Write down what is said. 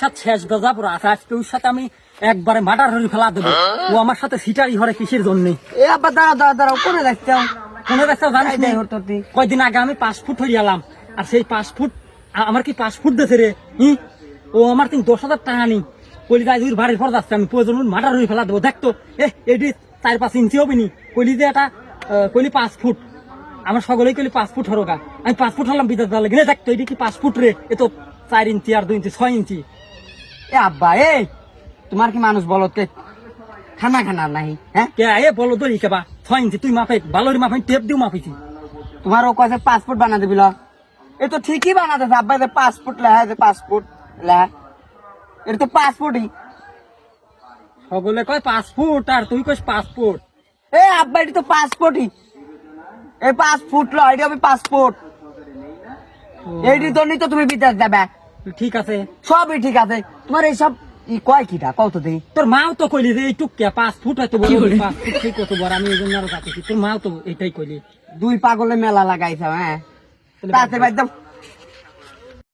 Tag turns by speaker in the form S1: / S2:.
S1: সাথে শেষ গজা পুরো আছে আজকে ওর সাথে আমি একবারে মার্ডার হয়ে ফেলা দেবো। ও আমার সাথে সিটারি হরে কিসের জন্য?
S2: এ আব্বা দাঁড়া দাঁড়া দাঁড়া করে রাখতাম
S1: কোনো রাস্তা জানিস
S2: এই
S1: না?
S2: দেখ ওর তোর
S1: কয়দিন আগে আমি পাঁচ ফুট হয়ে গেলাম আর সেই পাঁচ ফুট আমার কি পাঁচ ফুট দেছে রে? হি ও আমার তিন দশ হাজার টাকা নি কলি যাই ওর বাড়ির পর যাচ্ছে আমি প্রয়োজন মার্ডার হয়ে ফেলা দেবো। দেখতো এ এটি চার পাঁচ ইঞ্চি হবে নি। কলি যে এটা কলি পাঁচ ফুট। আমার সকলেই কলি পাঁচ ফুট হরকা আমি পাঁচ ফুট হলাম বিদ্যার দালে গিয়ে দেখতো এটি কি পাঁচ ফুট রে? এ তো চার ইঞ্চি আর দুই ইঞ্চি ছয় ইঞ্চি।
S2: এ আব্বা এ তোমার কি মানুষ বলো তে খানা খানা নাই হ্যাঁ?
S1: কে এ বলো দই কেবা ছয় তুই মাপাই ভালোর মাপাই টেপ দিও মাপাইছি
S2: তোমার ও কয়েছে পাসপোর্ট বানা দিবিল এ তো ঠিকই বানাতে আব্বা যে পাসপোর্ট লেখা আছে পাসপোর্ট লেখা। এটা তো পাসপোর্টই।
S1: সকলে কয় ফুট আর তুই কইস ফুট
S2: এ আব্বা এটা তো পাসপোর্টই। এই পাসপোর্ট ল এটা হবে পাসপোর্ট। এইটি তো নিতো তুমি বিদেশ যাবে।
S1: ঠিক আছে?
S2: সবই ঠিক আছে। তোমার এইসব ই কয় কিটা? কত দেখি।
S1: তোর মাও তো কইলি যে এইটুক কে পাঁচ ফুট হয়তো বড় পাঁচ ফুট সেই কত বড় আমি এই জন্য আরও কাটেছি তোর মাও তো এটাই কইলি।
S2: দুই পাগলে মেলা লাগাইছে হ্যাঁ? তাতে একদম